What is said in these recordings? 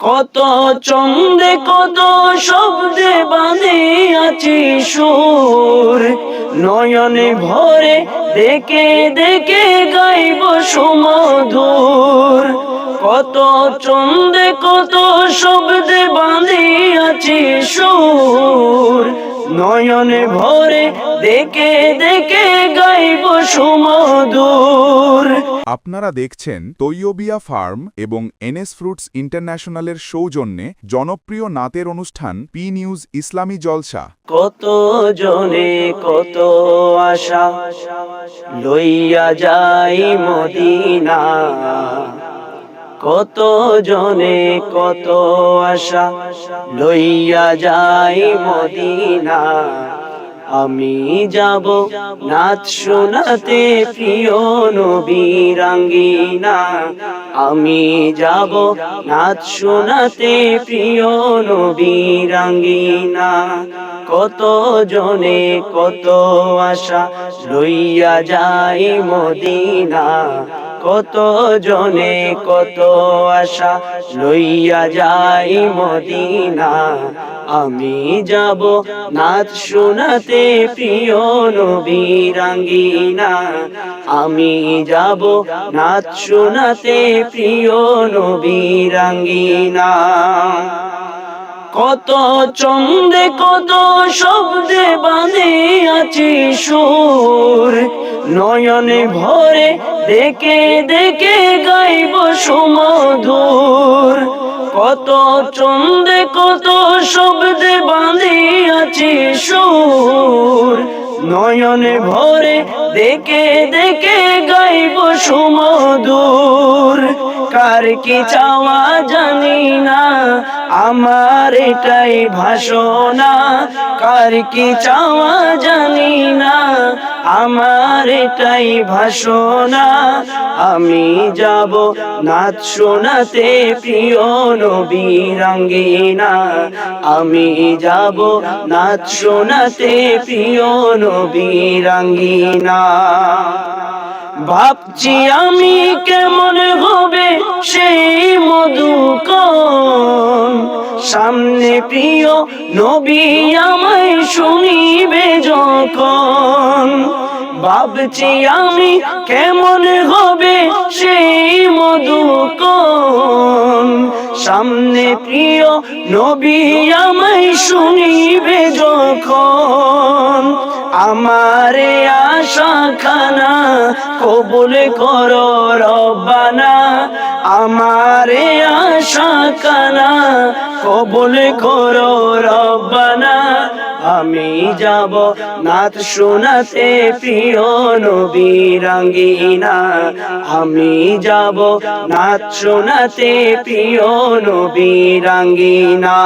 কত চন্দে, কত শব্দে বাঁধে আছি সুর। নয়নে ভরে দেখে দেখে গাইব সুমধুর। কত চন্দে, কত শব্দে বাঁধে আছি সুর। নয়নে ভরে দেখে দেখে গাইব সুমধুর। আপনারা দেখছেন তৈয়বিয়া ফার্ম এবং এনএস ফ্রুটস ইন্টারন্যাশনালের সৌজন্যে জনপ্রিয় নাতের অনুষ্ঠান পি নিউজ ইসলামী জলসা। কত জনে কত আশা লইয়া যাই মদিনা। কত জনে কত আশা লইয়া যাই মদিনা। আমি যাব নাচ শোনাতে প্রিয় নবীরাঙ্গিনা আমি যাব নাচ শোনাতে প্রিয় নবীরাঙ্গিনা কত জনে কত আশা লইয়া যাই মদিনা। কত জনে কত আশা লইয়া যাই মদিনা? আমি যাব নাচ শোনাতে প্রিয় নবীরাঙ্গিনা আমি যাব নাচ শোনাতে প্রিয় নবীরাঙ্গিনা কত চন্দে কত শব্দে বাঁধে আছি সুর। নয়নে ভরে দেখে দেখে গাইব সুমধুর। কত চন্দে, কত শব্দে আছি সুর। নয়নে ভরে দেখে দেখে গাইব সুমধুর। কার কি চাওয়া জানি না, আমার এটাই ভাষণা। কার কি চাওয়া জানি না, আমার এটাই ভাষণা। আমি যাব নাচ শোনাতে প্রিয় নবীরাঙ্গিনা। আমি যাব নাচ শোনাতে প্রিয় নবীরাঙ্গিনা। ভাবছি আমি কেমন হবে সেই মধুকন সামনে প্রিয় নবী আমায় শুনিবে যখন। ভাবছি আমি কেমন হবে সেই মধুকন সামনে প্রিয় নবী আমায় শুনিবে যখন। আমারে আশা খানা কবুল করো রব্বানা। আমারে আশা খানা কবুল করো রব্বানা। আমি যাব নাচ শোনাতে প্রিয় নবীরাঙ্গিনা আমি যাব নাচ শোনাতে প্রিয় নবীরাঙ্গিনা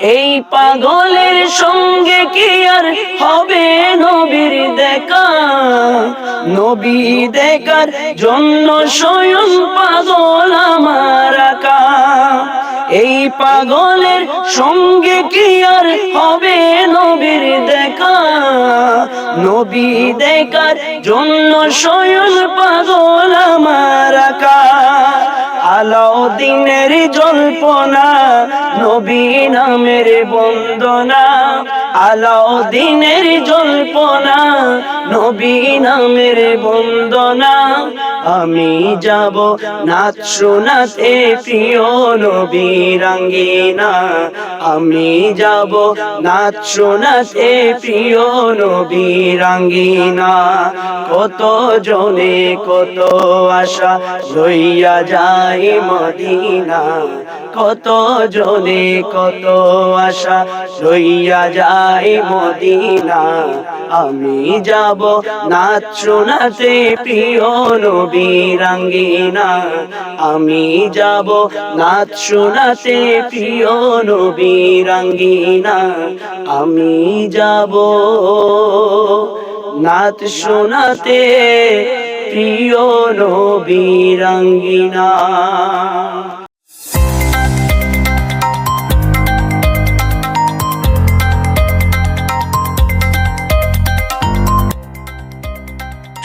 এই পাগলের সঙ্গে কি আর হবে নবীর দেখা? নবী দেখার জন্য স্বয়ং পাগল আমার আকা। এই পাগলের সঙ্গে কি আর হবে নবীর দেখা? নবী দেখার জন্য স্বয়ং পাগল আমার আকা। আলাউদ্দিনের জল্পনা, নবী নামের বন্দনা। আলাউদ্দিনের জল্পনা নবী নামের বন্দনা। আমি যাব নাচ শোনাতে প্রিয় নবীরাঙ্গিনা আমি যাব প্রিয় নবীরাঙ্গিনা কত জনে কত আশা লইয়া যাই মদিনা। কত জনে কত আশা লইয়া যাই মদিনা। আমি যাব। নাচ শোনাতে প্রিয় নবীরাঙ্গিনা আমি যাব। নাচ শোনাতে প্রিয় নবীরাঙ্গিনা আমি যাব। নাচ শোনাতে প্রিয় নবীরাঙ্গিনা